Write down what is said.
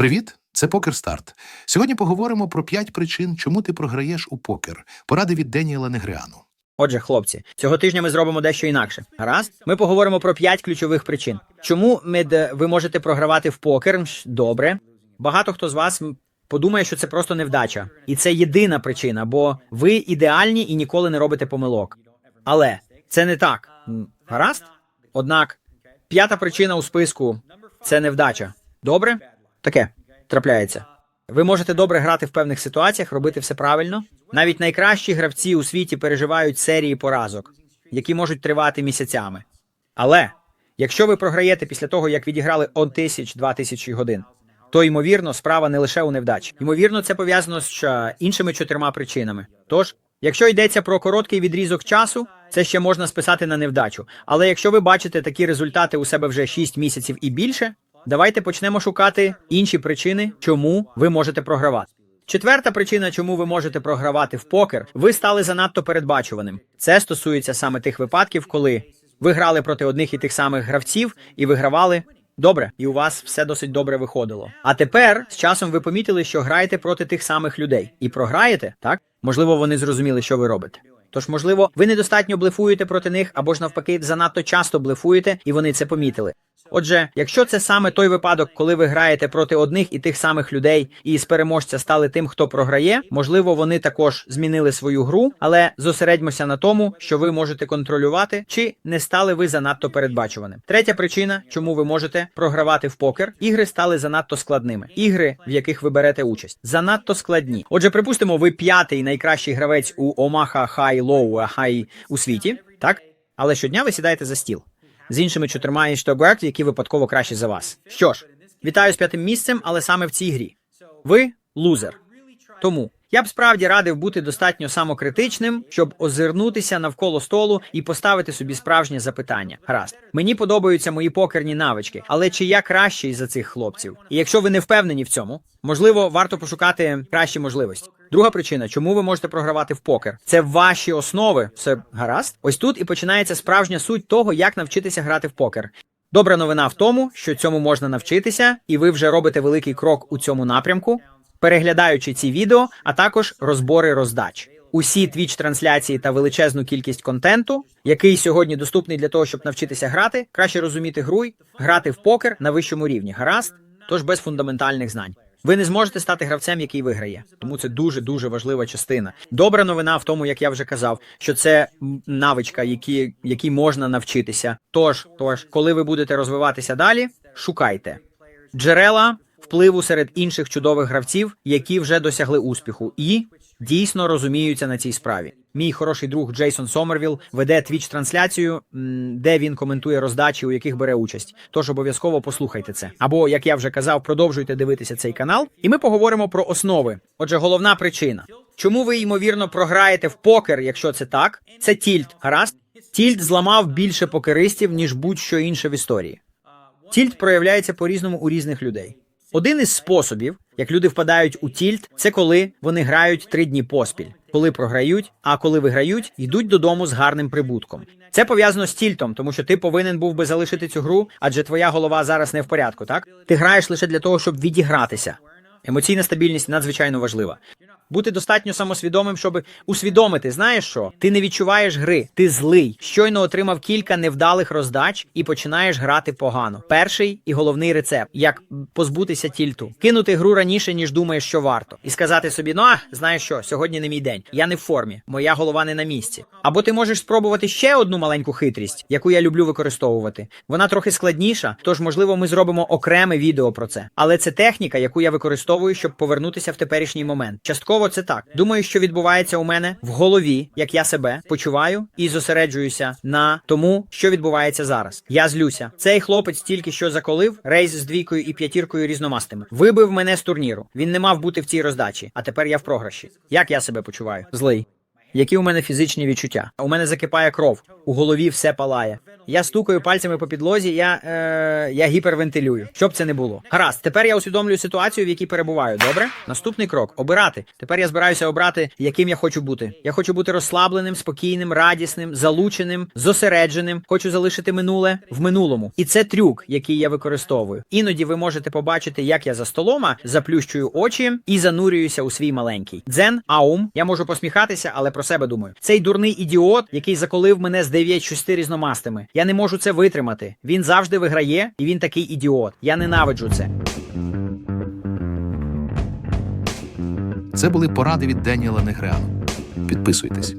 Привіт, це Покер Старт. Сьогодні поговоримо про п'ять причин, чому ти програєш у покер. Поради від Деніела Негріану. Отже, хлопці, цього тижня ми зробимо дещо інакше. Гаразд? Ми поговоримо про п'ять ключових причин. Чому мед, ви можете програвати в покер? Добре. Багато хто з вас подумає, що це просто невдача. І це єдина причина, бо ви ідеальні і ніколи не робите помилок. Але це не так. Гаразд? Однак, п'ята причина у списку це невдача. Добре? Таке трапляється. Ви можете добре грати в певних ситуаціях, робити все правильно. Навіть найкращі гравці у світі переживають серії поразок, які можуть тривати місяцями. Але якщо ви програєте після того, як відіграли он тисяч два тисячі годин, то ймовірно справа не лише у невдачі. Ймовірно, це пов'язано з іншими чотирма причинами. Тож, якщо йдеться про короткий відрізок часу, це ще можна списати на невдачу. Але якщо ви бачите такі результати у себе вже 6 місяців і більше, давайте почнемо шукати інші причини, чому ви можете програвати. Четверта причина, чому ви можете програвати в покер, ви стали занадто передбачуваним. Це стосується саме тих випадків, коли ви грали проти одних і тих самих гравців і вигравали добре, і у вас все досить добре виходило. А тепер з часом ви помітили, що граєте проти тих самих людей і програєте, так? Можливо, вони зрозуміли, що ви робите. Тож, можливо, ви недостатньо блефуєте проти них, або ж навпаки, занадто часто блефуєте, і вони це помітили. Отже, якщо це саме той випадок, коли ви граєте проти одних і тих самих людей, і з переможця стали тим, хто програє, можливо, вони також змінили свою гру, але зосередьмося на тому, що ви можете контролювати, чи не стали ви занадто передбачуваним. Третя причина, чому ви можете програвати в покер, ігри стали занадто складними. Ігри, в яких ви берете участь, занадто складні. Отже, припустимо, ви п'ятий найкращий гравець у Омаха Хай Лоу Хай у світі, так? Але щодня ви сідаєте за стіл з іншими чотирма інштогерт, які випадково кращі за вас. Що ж, вітаю з п'ятим місцем, але саме в цій грі. Ви лузер. Тому я б справді радив бути достатньо самокритичним, щоб озирнутися навколо столу і поставити собі справжнє запитання. Гаразд, мені подобаються мої покерні навички, але чи я кращий за цих хлопців? І якщо ви не впевнені в цьому, можливо, варто пошукати кращі можливості. Друга причина, чому ви можете програвати в покер, це ваші основи. Все гаразд. Ось тут і починається справжня суть того, як навчитися грати в покер. Добра новина в тому, що цьому можна навчитися, і ви вже робите великий крок у цьому напрямку, переглядаючи ці відео, а також розбори роздач. Усі твіч трансляції та величезну кількість контенту, який сьогодні доступний для того, щоб навчитися грати, краще розуміти гру, й грати в покер на вищому рівні. Гаразд, тож без фундаментальних знань. Ви не зможете стати гравцем, який виграє, тому це дуже дуже важлива частина. Добра новина в тому, як я вже казав, що це навичка, які, які можна навчитися. Тож, тож, коли ви будете розвиватися далі, шукайте джерела впливу серед інших чудових гравців, які вже досягли успіху, і дійсно розуміються на цій справі. Мій хороший друг Джейсон Сомервіл веде твіч трансляцію, де він коментує роздачі, у яких бере участь. Тож обов'язково послухайте це. Або, як я вже казав, продовжуйте дивитися цей канал, і ми поговоримо про основи. Отже, головна причина. Чому ви ймовірно програєте в покер, якщо це так? Це тільт. Гаразд? Тільт зламав більше покеристів, ніж будь-що інше в історії. Тільт проявляється по-різному у різних людей. Один із способів, як люди впадають у тільт, це коли вони грають три дні поспіль, коли програють, а коли виграють, йдуть додому з гарним прибутком. Це пов'язано з тільтом, тому що ти повинен був би залишити цю гру, адже твоя голова зараз не в порядку. Так ти граєш лише для того, щоб відігратися. Емоційна стабільність надзвичайно важлива. Бути достатньо самосвідомим, щоб усвідомити, знаєш що? Ти не відчуваєш гри, ти злий. Щойно отримав кілька невдалих роздач і починаєш грати погано. Перший і головний рецепт як позбутися тільту, кинути гру раніше, ніж думаєш, що варто, і сказати собі: ну а знаєш що, сьогодні не мій день. Я не в формі, моя голова не на місці. Або ти можеш спробувати ще одну маленьку хитрість, яку я люблю використовувати. Вона трохи складніша, тож можливо ми зробимо окреме відео про це. Але це техніка, яку я використовую, щоб повернутися в теперішній момент. Частково це так. Думаю, що відбувається у мене в голові, як я себе почуваю і зосереджуюся на тому, що відбувається зараз. Я злюся. Цей хлопець тільки що заколив рейс з двійкою і п'ятіркою різномастими. Вибив мене з турніру. Він не мав бути в цій роздачі, а тепер я в програші. Як я себе почуваю? Злий. Які у мене фізичні відчуття? У мене закипає кров, у голові все палає. Я стукаю пальцями по підлозі, я, е, я гіпервентилюю. Щоб це не було. Гаразд, тепер я усвідомлюю ситуацію, в якій перебуваю. Добре? Наступний крок обирати. Тепер я збираюся обрати, яким я хочу бути. Я хочу бути розслабленим, спокійним, радісним, залученим, зосередженим. Хочу залишити минуле в минулому. І це трюк, який я використовую. Іноді ви можете побачити, як я за столома заплющую очі і занурююся у свій маленький. Дзен, аум. Я можу посміхатися, але про себе думаю. Цей дурний ідіот, який заколив мене з 9-6 різномастими. Я не можу це витримати. Він завжди виграє, і він такий ідіот. Я ненавиджу це. Це були поради від Деніела Негреану. Підписуйтесь.